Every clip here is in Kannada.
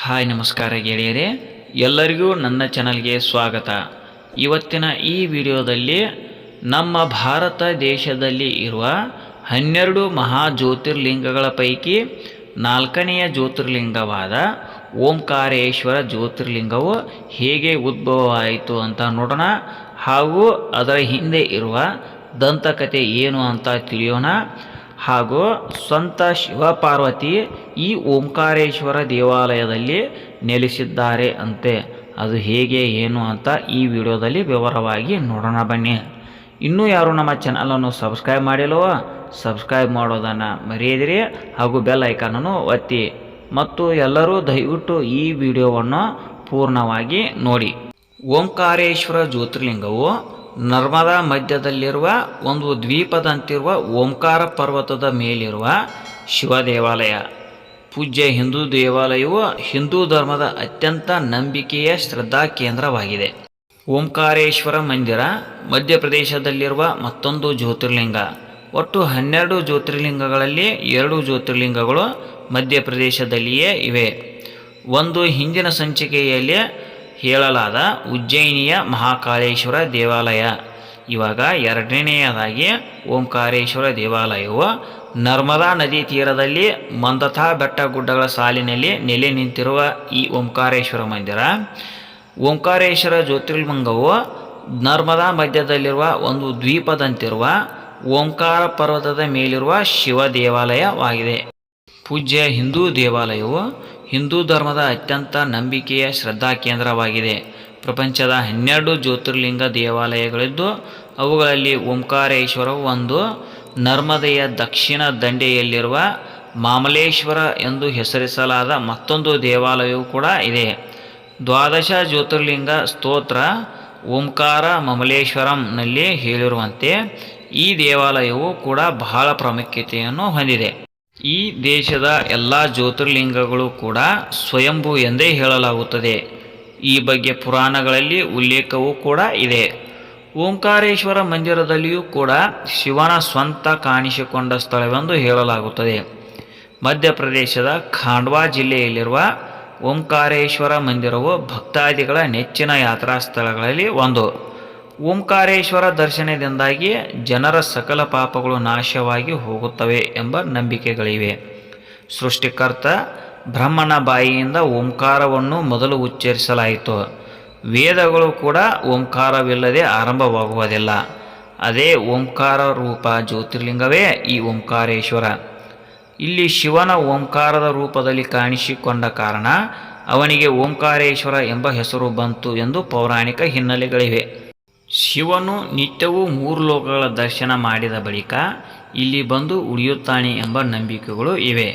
ಹಾಯ್ ನಮಸ್ಕಾರ ಗೆಳೆಯರೇ, ಎಲ್ಲರಿಗೂ ನನ್ನ ಚಾನಲ್ಗೆ ಸ್ವಾಗತ. ಇವತ್ತಿನ ಈ ವಿಡಿಯೋದಲ್ಲಿ ನಮ್ಮ ಭಾರತ ದೇಶದಲ್ಲಿ ಇರುವ ಹನ್ನೆರಡು ಮಹಾ ಜ್ಯೋತಿರ್ಲಿಂಗಗಳ ಪೈಕಿ ನಾಲ್ಕನೆಯ ಜ್ಯೋತಿರ್ಲಿಂಗವಾದ ಓಂಕಾರೇಶ್ವರ ಜ್ಯೋತಿರ್ಲಿಂಗವು ಹೇಗೆ ಉದ್ಭವವಾಯಿತು ಅಂತ ನೋಡೋಣ. ಹಾಗೂ ಅದರ ಹಿಂದೆ ಇರುವ ದಂತಕತೆ ಏನು ಅಂತ ತಿಳಿಯೋಣ. ಹಾಗೂ ಸ್ವಂತ ಶಿವಪಾರ್ವತಿ ಈ ಓಂಕಾರೇಶ್ವರ ದೇವಾಲಯದಲ್ಲಿ ನೆಲೆಸಿದ್ದಾರೆ ಅಂತೆ. ಅದು ಹೇಗೆ, ಏನು ಅಂತ ಈ ವಿಡಿಯೋದಲ್ಲಿ ವಿವರವಾಗಿ ನೋಡೋಣ ಬನ್ನಿ. ಇನ್ನೂ ಯಾರು ನಮ್ಮ ಚಾನಲನ್ನು ಸಬ್ಸ್ಕ್ರೈಬ್ ಮಾಡಿಲ್ಲವೋ ಸಬ್ಸ್ಕ್ರೈಬ್ ಮಾಡೋದನ್ನು ಮರೆಯದಿರಿ ಹಾಗೂ ಬೆಲ್ ಐಕಾನನ್ನು ಒತ್ತಿ. ಮತ್ತು ಎಲ್ಲರೂ ದಯವಿಟ್ಟು ಈ ವಿಡಿಯೋವನ್ನು ಪೂರ್ಣವಾಗಿ ನೋಡಿ. ಓಂಕಾರೇಶ್ವರ ಜ್ಯೋತಿರ್ಲಿಂಗವು ನರ್ಮದಾ ಮಧ್ಯದಲ್ಲಿರುವ ಒಂದು ದ್ವೀಪದಂತಿರುವ ಓಂಕಾರ ಪರ್ವತದ ಮೇಲಿರುವ ಶಿವ ದೇವಾಲಯ ಪೂಜ್ಯ ಹಿಂದೂ ದೇವಾಲಯವು ಹಿಂದೂ ಧರ್ಮದ ಅತ್ಯಂತ ನಂಬಿಕೆಯ ಶ್ರದ್ಧಾ ಕೇಂದ್ರವಾಗಿದೆ. ಓಂಕಾರೇಶ್ವರ ಮಂದಿರ ಮಧ್ಯಪ್ರದೇಶದಲ್ಲಿರುವ ಮತ್ತೊಂದು ಜ್ಯೋತಿರ್ಲಿಂಗ. ಒಟ್ಟು ಹನ್ನೆರಡು ಜ್ಯೋತಿರ್ಲಿಂಗಗಳಲ್ಲಿ ಎರಡು ಜ್ಯೋತಿರ್ಲಿಂಗಗಳು ಮಧ್ಯಪ್ರದೇಶದಲ್ಲಿಯೇ ಇವೆ. ಒಂದು ಹಿಂದಿನ ಸಂಚಿಕೆಯಲ್ಲಿ ಹೇಳಲಾದ ಉಜ್ಜಯಿನಿಯ ಮಹಾಕಾಳೇಶ್ವರ ದೇವಾಲಯ. ಇವಾಗ ಎರಡನೆಯದಾಗಿ ಓಂಕಾರೇಶ್ವರ ದೇವಾಲಯವು ನರ್ಮದಾ ನದಿ ತೀರದಲ್ಲಿ ಮಂದಥಾ ಬೆಟ್ಟ ಗುಡ್ಡಗಳ ಸಾಲಿನಲ್ಲಿ ನೆಲೆ ನಿಂತಿರುವ ಈ ಓಂಕಾರೇಶ್ವರ ಮಂದಿರ. ಓಂಕಾರೇಶ್ವರ ಜ್ಯೋತಿರ್ಲಿಂಗವು ನರ್ಮದಾ ಮಧ್ಯದಲ್ಲಿರುವ ಒಂದು ದ್ವೀಪದಂತಿರುವ ಓಂಕಾರ ಪರ್ವತದ ಮೇಲಿರುವ ಶಿವ ದೇವಾಲಯವಾಗಿದೆ. ಪೂಜ್ಯ ಹಿಂದೂ ದೇವಾಲಯವು ಹಿಂದೂ ಧರ್ಮದ ಅತ್ಯಂತ ನಂಬಿಕೆಯ ಶ್ರದ್ಧಾ ಕೇಂದ್ರವಾಗಿದೆ. ಪ್ರಪಂಚದ ಹನ್ನೆರಡು ಜ್ಯೋತಿರ್ಲಿಂಗ ದೇವಾಲಯಗಳಿದ್ದು, ಅವುಗಳಲ್ಲಿ ಓಂಕಾರೇಶ್ವರವು ಒಂದು, ನರ್ಮದೆಯ ದಕ್ಷಿಣ ದಂಡೆಯಲ್ಲಿರುವ ಮಾಮಲೇಶ್ವರ ಎಂದು ಹೆಸರಿಸಲಾದ ಮತ್ತೊಂದು ದೇವಾಲಯವು ಕೂಡ ಇದೆ. ದ್ವಾದಶ ಜ್ಯೋತಿರ್ಲಿಂಗ ಸ್ತೋತ್ರ ಓಂಕಾರ ಮಮಲೇಶ್ವರಂನಲ್ಲಿ ಹೇಳಿರುವಂತೆ ಈ ದೇವಾಲಯವು ಕೂಡ ಬಹಳ ಪ್ರಾಮುಖ್ಯತೆಯನ್ನು ಹೊಂದಿದೆ. ಈ ದೇಶದ ಎಲ್ಲ ಜ್ಯೋತಿರ್ಲಿಂಗಗಳು ಕೂಡ ಸ್ವಯಂಭೂ ಎಂದೇ ಹೇಳಲಾಗುತ್ತದೆ. ಈ ಬಗ್ಗೆ ಪುರಾಣಗಳಲ್ಲಿ ಉಲ್ಲೇಖವೂ ಕೂಡ ಇದೆ. ಓಂಕಾರೇಶ್ವರ ಮಂದಿರದಲ್ಲಿಯೂ ಕೂಡ ಶಿವನ ಸ್ವಂತ ಕಾಣಿಸಿಕೊಂಡ ಸ್ಥಳವೆಂದು ಹೇಳಲಾಗುತ್ತದೆ. ಮಧ್ಯಪ್ರದೇಶದ ಖಾಂಡ್ವಾ ಜಿಲ್ಲೆಯಲ್ಲಿರುವ ಓಂಕಾರೇಶ್ವರ ಮಂದಿರವು ಭಕ್ತಾದಿಗಳ ನೆಚ್ಚಿನ ಯಾತ್ರಾ ಸ್ಥಳಗಳಲ್ಲಿ ಒಂದು. ಓಂಕಾರೇಶ್ವರ ದರ್ಶನದಿಂದಾಗಿ ಜನರ ಸಕಲ ಪಾಪಗಳು ನಾಶವಾಗಿ ಹೋಗುತ್ತವೆ ಎಂಬ ನಂಬಿಕೆಗಳಿವೆ. ಸೃಷ್ಟಿಕರ್ತ ಬ್ರಹ್ಮನ ಬಾಯಿಯಿಂದ ಓಂಕಾರವನ್ನು ಮೊದಲು ಉಚ್ಚರಿಸಲಾಯಿತು. ವೇದಗಳು ಕೂಡ ಓಂಕಾರವಿಲ್ಲದೆ ಆರಂಭವಾಗುವುದಿಲ್ಲ. ಅದೇ ಓಂಕಾರ ರೂಪ ಜ್ಯೋತಿರ್ಲಿಂಗವೇ ಈ ಓಂಕಾರೇಶ್ವರ. ಇಲ್ಲಿ ಶಿವನ ಓಂಕಾರದ ರೂಪದಲ್ಲಿ ಕಾಣಿಸಿಕೊಂಡ ಕಾರಣ ಅವನಿಗೆ ಓಂಕಾರೇಶ್ವರ ಎಂಬ ಹೆಸರು ಬಂತು ಎಂದು ಪೌರಾಣಿಕ ಹಿನ್ನೆಲೆಗಳಿವೆ. ಶಿವನು ನಿತ್ಯವೂ ಮೂರು ಲೋಕಗಳ ದರ್ಶನ ಮಾಡಿದ ಬಳಿಕ ಇಲ್ಲಿ ಬಂದು ಉಳಿಯುತ್ತಾನೆ ಎಂಬ ನಂಬಿಕೆಗಳು ಇವೆ.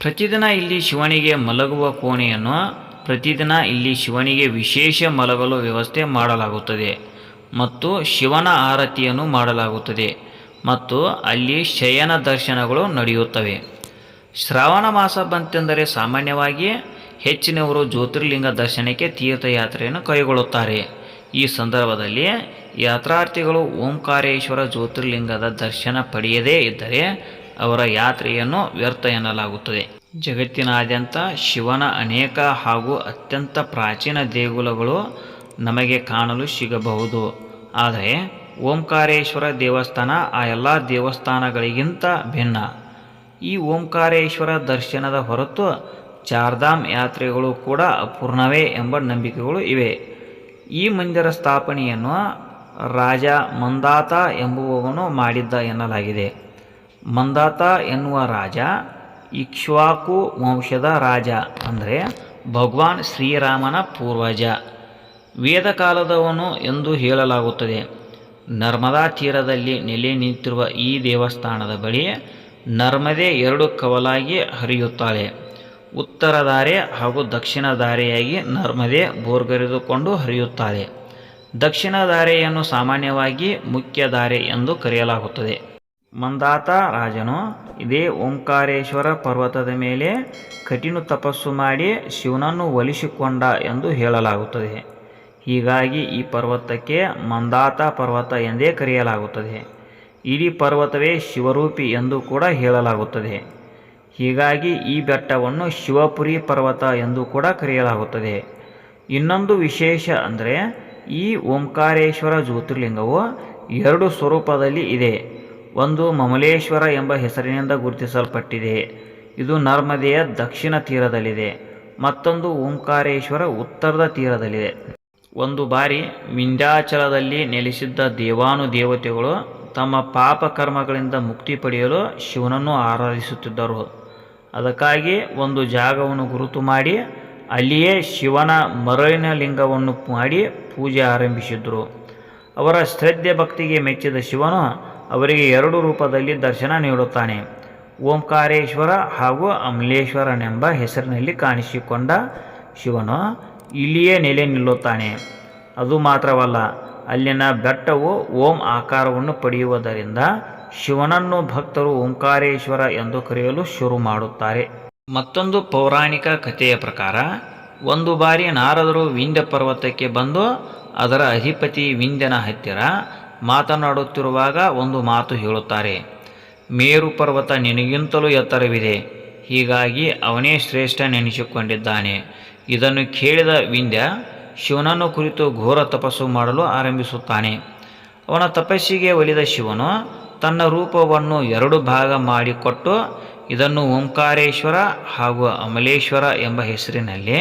ಪ್ರತಿದಿನ ಇಲ್ಲಿ ಶಿವನಿಗೆ ಮಲಗುವ ಕೋಣೆಯನ್ನು ಪ್ರತಿದಿನ ಇಲ್ಲಿ ಶಿವನಿಗೆ ವಿಶೇಷ ಮಲಗಲು ವ್ಯವಸ್ಥೆ ಮಾಡಲಾಗುತ್ತದೆ ಮತ್ತು ಶಿವನ ಆರತಿಯನ್ನು ಮಾಡಲಾಗುತ್ತದೆ ಮತ್ತು ಅಲ್ಲಿ ಶಯನ ದರ್ಶನಗಳು ನಡೆಯುತ್ತವೆ. ಶ್ರಾವಣ ಮಾಸ ಬಂತೆಂದರೆ ಸಾಮಾನ್ಯವಾಗಿ ಹೆಚ್ಚಿನವರು ಜ್ಯೋತಿರ್ಲಿಂಗ ದರ್ಶನಕ್ಕೆ ತೀರ್ಥಯಾತ್ರೆಯನ್ನು ಕೈಗೊಳ್ಳುತ್ತಾರೆ. ಈ ಸಂದರ್ಭದಲ್ಲಿ ಯಾತ್ರಾರ್ಥಿಗಳು ಓಂಕಾರೇಶ್ವರ ಜ್ಯೋತಿರ್ಲಿಂಗದ ದರ್ಶನ ಪಡೆಯದೇ ಇದ್ದರೆ ಅವರ ಯಾತ್ರೆಯನ್ನು ವ್ಯರ್ಥ ಎನ್ನಲಾಗುತ್ತದೆ. ಜಗತ್ತಿನಾದ್ಯಂತ ಶಿವನ ಅನೇಕ ಹಾಗೂ ಅತ್ಯಂತ ಪ್ರಾಚೀನ ದೇಗುಲಗಳು ನಮಗೆ ಕಾಣಲು ಸಿಗಬಹುದು. ಆದರೆ ಓಂಕಾರೇಶ್ವರ ದೇವಸ್ಥಾನ ಆ ಎಲ್ಲ ದೇವಸ್ಥಾನಗಳಿಗಿಂತ ಭಿನ್ನ. ಈ ಓಂಕಾರೇಶ್ವರ ದರ್ಶನದ ಹೊರತು ಚಾರ್ಧಾಮ್ ಯಾತ್ರೆಗಳು ಕೂಡ ಅಪೂರ್ಣವೇ ಎಂಬ ನಂಬಿಕೆಗಳು ಇವೆ. ಈ ಮಂದಿರ ಸ್ಥಾಪನೆಯನ್ನು ರಾಜ ಮಂದಾತ ಎಂಬುವವನು ಮಾಡಿದ್ದ ಎನ್ನಲಾಗಿದೆ. ಮಂದಾತ ಎನ್ನುವ ರಾಜ ಇಕ್ಷ್ವಾಕು ವಂಶದ ರಾಜ ಅಂದರೆ ಭಗವಾನ್ ಶ್ರೀರಾಮನ ಪೂರ್ವಜ. ವೇದಕಾಲದವನು ಎಂದು ಹೇಳಲಾಗುತ್ತದೆ. ನರ್ಮದಾ ತೀರದಲ್ಲಿ ನೆಲೆ ನಿಂತಿರುವ ಈ ದೇವಸ್ಥಾನದ ಬಳಿ ನರ್ಮದೆ ಎರಡು ಕವಲಾಗಿ ಹರಿಯುತ್ತಾಳೆ. ಉತ್ತರ ದಾರೆ ಹಾಗೂ ದಕ್ಷಿಣ ದಾರೆಯಾಗಿ ನರ್ಮದೆ ಬೋರ್ಗರೆದುಕೊಂಡು ಹರಿಯುತ್ತಾಳೆ ದಕ್ಷಿಣ ದಾರೆಯನ್ನು ಸಾಮಾನ್ಯವಾಗಿ ಮುಖ್ಯ ದಾರೆ ಎಂದು ಕರೆಯಲಾಗುತ್ತದೆ. ಮಂದಾತ ರಾಜನು ಇದೇ ಓಂಕಾರೇಶ್ವರ ಪರ್ವತದ ಮೇಲೆ ಕಠಿಣ ತಪಸ್ಸು ಮಾಡಿ ಶಿವನನ್ನು ಒಲಿಸಿಕೊಂಡ ಎಂದು ಹೇಳಲಾಗುತ್ತದೆ. ಹೀಗಾಗಿ ಈ ಪರ್ವತಕ್ಕೆ ಮಂದಾತ ಪರ್ವತ ಎಂದೇ ಕರೆಯಲಾಗುತ್ತದೆ. ಇಡೀ ಪರ್ವತವೇ ಶಿವರೂಪಿ ಎಂದು ಕೂಡ ಹೇಳಲಾಗುತ್ತದೆ. ಹೀಗಾಗಿ ಈ ಬೆಟ್ಟವನ್ನು ಶಿವಪುರಿ ಪರ್ವತ ಎಂದು ಕೂಡ ಕರೆಯಲಾಗುತ್ತದೆ. ಇನ್ನೊಂದು ವಿಶೇಷ ಅಂದರೆ ಈ ಓಂಕಾರೇಶ್ವರ ಜ್ಯೋತಿರ್ಲಿಂಗವು ಎರಡು ಸ್ವರೂಪದಲ್ಲಿ ಇದೆ. ಒಂದು ಮಮಲೇಶ್ವರ ಎಂಬ ಹೆಸರಿನಿಂದ ಗುರುತಿಸಲ್ಪಟ್ಟಿದೆ. ಇದು ನರ್ಮದೆಯ ದಕ್ಷಿಣ ತೀರದಲ್ಲಿದೆ. ಮತ್ತೊಂದು ಓಂಕಾರೇಶ್ವರ ಉತ್ತರದ ತೀರದಲ್ಲಿದೆ. ಒಂದು ಬಾರಿ ವಿಂಧ್ಯಾಚಲದಲ್ಲಿ ನೆಲೆಸಿದ್ದ ದೇವಾನು ದೇವತೆಗಳು ತಮ್ಮ ಪಾಪ ಕರ್ಮಗಳಿಂದ ಮುಕ್ತಿ ಪಡೆಯಲು ಶಿವನನ್ನು ಆರಾಧಿಸುತ್ತಿದ್ದರು. ಅದಕ್ಕಾಗಿ ಒಂದು ಜಾಗವನ್ನು ಗುರುತು ಮಾಡಿ, ಅಲ್ಲಿಯೇ ಶಿವನ ಮರಳಿನ ಲಿಂಗವನ್ನು ಮಾಡಿ ಪೂಜೆ ಆರಂಭಿಸಿದರು. ಅವರ ಶ್ರದ್ಧೆ ಭಕ್ತಿಗೆ ಮೆಚ್ಚಿದ ಶಿವನು ಅವರಿಗೆ ಎರಡು ರೂಪದಲ್ಲಿ ದರ್ಶನ ನೀಡುತ್ತಾನೆ. ಓಂಕಾರೇಶ್ವರ ಹಾಗೂ ಅಮಲೇಶ್ವರನೆಂಬ ಹೆಸರಿನಲ್ಲಿ ಕಾಣಿಸಿಕೊಂಡ ಶಿವನು ಇಲ್ಲಿಯೇ ನೆಲೆ ನಿಲ್ಲುತ್ತಾನೆ. ಅದು ಮಾತ್ರವಲ್ಲ, ಅಲ್ಲಿನ ಬೆಟ್ಟವು ಓಂ ಆಕಾರವನ್ನು ಪಡೆಯುವುದರಿಂದ ಶಿವನನ್ನು ಭಕ್ತರು ಓಂಕಾರೇಶ್ವರ ಎಂದು ಕರೆಯಲು ಶುರು ಮಾಡುತ್ತಾರೆ. ಮತ್ತೊಂದು ಪೌರಾಣಿಕ ಕಥೆಯ ಪ್ರಕಾರ, ಒಂದು ಬಾರಿ ನಾರದರು ವಿಂಧ್ಯ ಪರ್ವತಕ್ಕೆ ಬಂದು ಅದರ ಅಧಿಪತಿ ವಿಂಧ್ಯನ ಹತ್ತಿರ ಮಾತನಾಡುತ್ತಿರುವಾಗ ಒಂದು ಮಾತು ಹೇಳುತ್ತಾರೆ. ಮೇರು ಪರ್ವತ ನಿನಗಿಂತಲೂ ಎತ್ತರವಿದೆ, ಹೀಗಾಗಿ ಅವನೇ ಶ್ರೇಷ್ಠ ನೆನೆಸಿಕೊಂಡಿದ್ದಾನೆ. ಇದನ್ನು ಕೇಳಿದ ವಿಂಧ್ಯ ಶಿವನನ್ನು ಕುರಿತು ಘೋರ ತಪಸ್ಸು ಮಾಡಲು ಆರಂಭಿಸುತ್ತಾನೆ. ಅವನ ತಪಸ್ಸಿಗೆ ಒಲಿದ ಶಿವನು ತನ್ನ ರೂಪವನ್ನು ಎರಡು ಭಾಗ ಮಾಡಿಕೊಟ್ಟು ಇದನ್ನು ಓಂಕಾರೇಶ್ವರ ಹಾಗೂ ಅಮಲೇಶ್ವರ ಎಂಬ ಹೆಸರಿನಲ್ಲಿ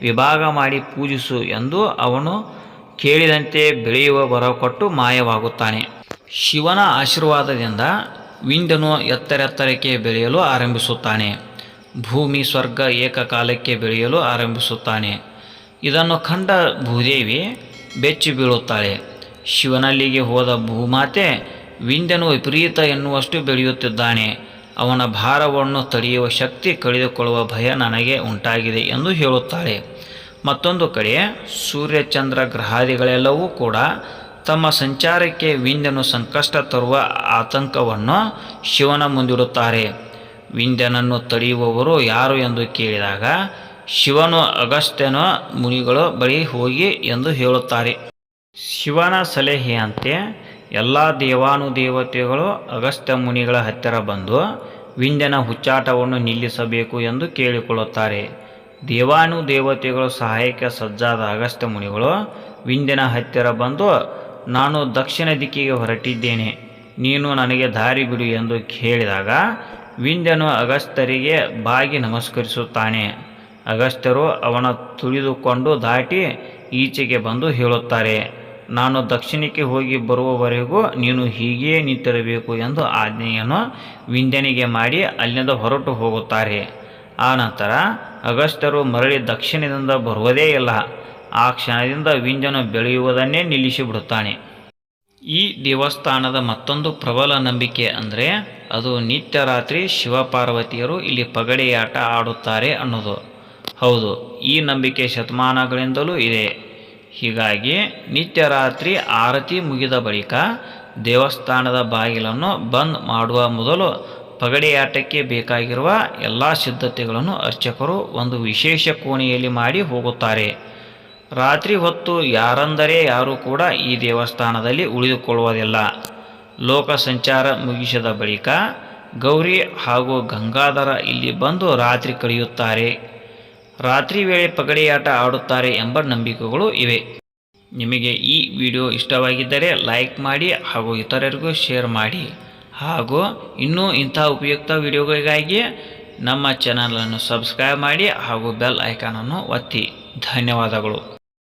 ವಿಭಾಗ ಮಾಡಿ ಪೂಜಿಸು ಎಂದು ಅವನು ಕೇಳಿದಂತೆ ಬೆಳೆಯುವ ಬರ ಕೊಟ್ಟು ಮಾಯವಾಗುತ್ತಾನೆ. ಶಿವನ ಆಶೀರ್ವಾದದಿಂದ ವಿಂಡನು ಎತ್ತರೆತ್ತರಕ್ಕೆ ಬೆಳೆಯಲು ಆರಂಭಿಸುತ್ತಾನೆ. ಭೂಮಿ ಸ್ವರ್ಗ ಏಕಕಾಲಕ್ಕೆ ಬೆಳೆಯಲು ಆರಂಭಿಸುತ್ತಾನೆ. ಇದನ್ನು ಕಂಡ ಭೂದೇವಿ ಬೆಚ್ಚಿ ಬೀಳುತ್ತಾಳೆ ಶಿವನಲ್ಲಿಗೆ ಹೋದ ಭೂಮಾತೆ ವಿಂಧ್ಯನು ವಿಪರೀತ ಎನ್ನುವಷ್ಟು ಬೆಳೆಯುತ್ತಿದ್ದಾನೆ. ಅವನ ಭಾರವನ್ನು ತಡೆಯುವ ಶಕ್ತಿ ಕಳೆದುಕೊಳ್ಳುವ ಭಯ ನನಗೆ ಉಂಟಾಗಿದೆ ಎಂದು ಹೇಳುತ್ತಾಳೆ. ಮತ್ತೊಂದು ಕಡೆ, ಸೂರ್ಯಚಂದ್ರ ಗ್ರಹಾದಿಗಳೆಲ್ಲವೂ ಕೂಡ ತಮ್ಮ ಸಂಚಾರಕ್ಕೆ ವಿಂಧ್ಯನು ಸಂಕಷ್ಟ ತರುವ ಆತಂಕವನ್ನು ಶಿವನ ಮುಂದಿಡುತ್ತಾರೆ. ವಿಂಧ್ಯನನ್ನು ತಡೆಯುವವರು ಯಾರು ಎಂದು ಕೇಳಿದಾಗ, ಶಿವನು ಅಗಸ್ತ್ಯನ ಮುನಿಗಳು ಬಳಿ ಹೋಗಿ ಎಂದು ಹೇಳುತ್ತಾರೆ. ಶಿವನ ಸಲಹೆಯಂತೆ ಎಲ್ಲ ದೇವಾನುದೇವತೆಗಳು ಅಗಸ್ತ್ಯ ಮುನಿಗಳ ಹತ್ತಿರ ಬಂದು ವಿಂಧ್ಯನ ಹುಚ್ಚಾಟವನ್ನು ನಿಲ್ಲಿಸಬೇಕು ಎಂದು ಕೇಳಿಕೊಳ್ಳುತ್ತಾರೆ. ದೇವಾನು ದೇವತೆಗಳು ಸಹಾಯಕ್ಕೆ ಸಜ್ಜಾದ ಅಗಸ್ತ್ಯ ಮುನಿಗಳು ವಿಂಧ್ಯನ ಹತ್ತಿರ ಬಂದು, ನಾನು ದಕ್ಷಿಣ ದಿಕ್ಕಿಗೆ ಹೊರಟಿದ್ದೇನೆ. ನೀನು ನನಗೆ ದಾರಿ ಬಿಡು ಎಂದು ಕೇಳಿದಾಗ ವಿಂಧ್ಯನು ಅಗಸ್ತ್ಯರಿಗೆ ಬಾಗಿ ನಮಸ್ಕರಿಸುತ್ತಾನೆ. ಅಗಸ್ತ್ಯರು ಅವನ ತುಳಿದುಕೊಂಡು ದಾಟಿ ಈಚೆಗೆ ಬಂದು ಹೇಳುತ್ತಾರೆ ನಾನು ದಕ್ಷಿಣಕ್ಕೆ ಹೋಗಿ ಬರುವವರೆಗೂ ನೀನು ಹೀಗೇ ನಿಂತಿರಬೇಕು ಎಂದು ಆಜ್ಞೆಯನ್ನು ವಿಂಧ್ಯನಿಗೆ ಮಾಡಿ ಅಲ್ಲಿಂದ ಹೊರಟು ಹೋಗುತ್ತಾರೆ. ಆ ನಂತರ ಅಗಸ್ತ್ಯರು ಮರಳಿ ದಕ್ಷಿಣದಿಂದ ಬರುವುದೇ ಇಲ್ಲ. ಆ ಕ್ಷಣದಿಂದ ವಿಂಜನು ಬೆಳೆಯುವುದನ್ನೇ ನಿಲ್ಲಿಸಿಬಿಡುತ್ತಾನೆ. ಈ ದೇವಸ್ಥಾನದ ಮತ್ತೊಂದು ಪ್ರಬಲ ನಂಬಿಕೆ ಅಂದರೆ ಅದು ನಿತ್ಯ ರಾತ್ರಿ ಶಿವಪಾರ್ವತಿಯರು ಇಲ್ಲಿ ಪಗಡೆಯಾಟ ಆಡುತ್ತಾರೆ ಅನ್ನೋದು. ಹೌದು, ಈ ನಂಬಿಕೆ ಶತಮಾನಗಳಿಂದಲೂ ಇದೆ. ಹೀಗಾಗಿ ನಿತ್ಯ ರಾತ್ರಿ ಆರತಿ ಮುಗಿದ ಬಳಿಕ ದೇವಸ್ಥಾನದ ಬಾಗಿಲನ್ನು ಬಂದ್ ಮಾಡುವ ಮೊದಲು ಪಗಡೆಯಾಟಕ್ಕೆ ಬೇಕಾಗಿರುವ ಎಲ್ಲ ಸಿದ್ಧತೆಗಳನ್ನು ಅರ್ಚಕರು ಒಂದು ವಿಶೇಷ ಕೋಣೆಯಲ್ಲಿ ಮಾಡಿ ಹೋಗುತ್ತಾರೆ. ರಾತ್ರಿ ಹೊತ್ತು ಯಾರಂದರೆ ಯಾರೂ ಕೂಡ ಈ ದೇವಸ್ಥಾನದಲ್ಲಿ ಉಳಿದುಕೊಳ್ಳುವುದಿಲ್ಲ. ಲೋಕ ಸಂಚಾರ ಮುಗಿಸಿದ ಬಳಿಕ ಗೌರಿ ಹಾಗೂ ಗಂಗಾಧರ ಇಲ್ಲಿ ಬಂದು ರಾತ್ರಿ ಕಳೆಯುತ್ತಾರೆ. ರಾತ್ರಿ ವೇಳೆ ಪಗಡಿಯಾಟ ಆಡುತ್ತಾರೆ ಎಂಬ ನಂಬಿಕೆಗಳು ಇವೆ. ನಿಮಗೆ ಈ ವಿಡಿಯೋ ಇಷ್ಟವಾಗಿದ್ದರೆ ಲೈಕ್ ಮಾಡಿ ಹಾಗೂ ಇತರರಿಗೂ ಶೇರ್ ಮಾಡಿ. ಹಾಗೂ ಇನ್ನೂ ಇಂಥ ಉಪಯುಕ್ತ ವಿಡಿಯೋಗಳಿಗಾಗಿ ನಮ್ಮ ಚಾನಲನ್ನು ಸಬ್ಸ್ಕ್ರೈಬ್ ಮಾಡಿ ಹಾಗೂ ಬೆಲ್ ಐಕಾನನ್ನು ಒತ್ತಿ. ಧನ್ಯವಾದಗಳು.